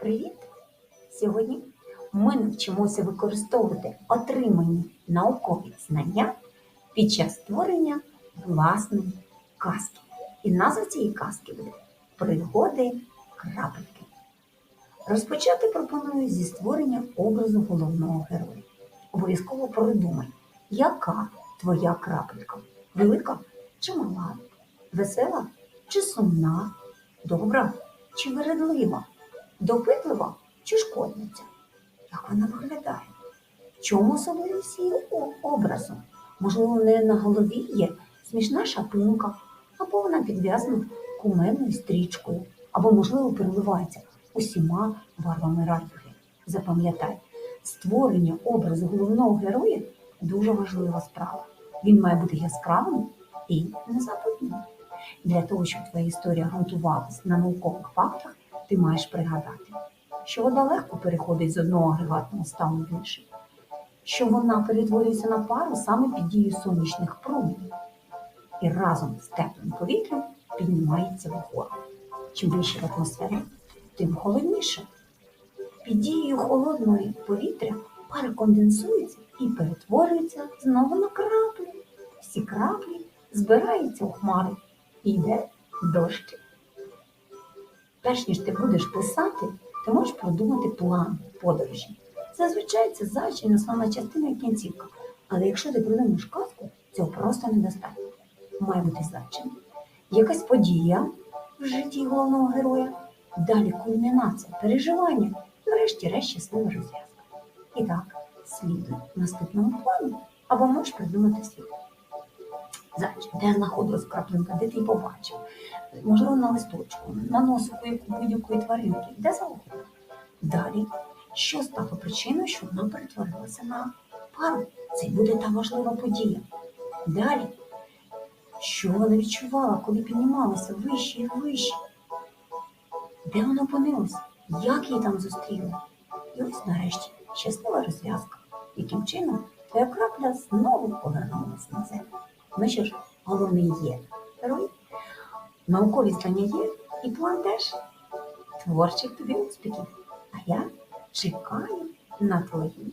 Привіт! Сьогодні ми навчимося використовувати отримані наукові знання під час створення власної казки. І назва цієї казки буде Пригоди крапельки. Розпочати пропоную зі створення образу головного героя. Обов'язково продумай, яка твоя крапелька? Велика чи мала? Весела чи сумна? Добра чи вередлива? Допитлива чи шкодниця? Як вона виглядає? В чому особливість її образу? Можливо, в неї на голові є смішна шапинка, або вона підв'язана кумедною стрічкою, або, можливо, переливається усіма барвами радуги. Запам'ятай, створення образу головного героя дуже важлива справа. Він має бути яскравим і незабутнім. Для того, щоб твоя історія ґрунтувалась на наукових фактах, ти маєш пригадати, що вода легко переходить з одного агрегатного стану в інший, що вона перетворюється на пару саме під дією сонячних променів і разом з теплим повітрям піднімається вгору. Чим вище атмосфера, тим холодніше. Під дією холодної повітря пара конденсується і перетворюється знову на краплі. Всі краплі збираються у хмари і йде дощ. Перш ніж ти будеш писати, ти можеш продумати план подорожі. Зазвичай це зачин, основна частина і кінцівка. Але якщо ти придумаєш казку, цього просто недостатньо. Має бути зачин. Якась подія в житті головного героя, далі кульмінація, переживання врешті-решт щаслива розв'язка. І так, слідуй наступному плану, або можеш придумати свій. Зачин, де знаходилась краплинка, де ти побачив, можливо, на листочку, на носику будь-якої тваринки, де завгодно. Далі, що стало причиною, що вона перетворилася на пару? Це буде та важлива подія. Далі, що вона відчувала, коли піднімалася вище і вище? Де вона опинилася? Як її там зустріли? І ось нарешті щаслива розв'язка, яким чином твоя крапля знову повернулася на землю. Ну що ж, головний є герой, наукові знання є, і план теж творчих тобі успіхів. А я чекаю на твої.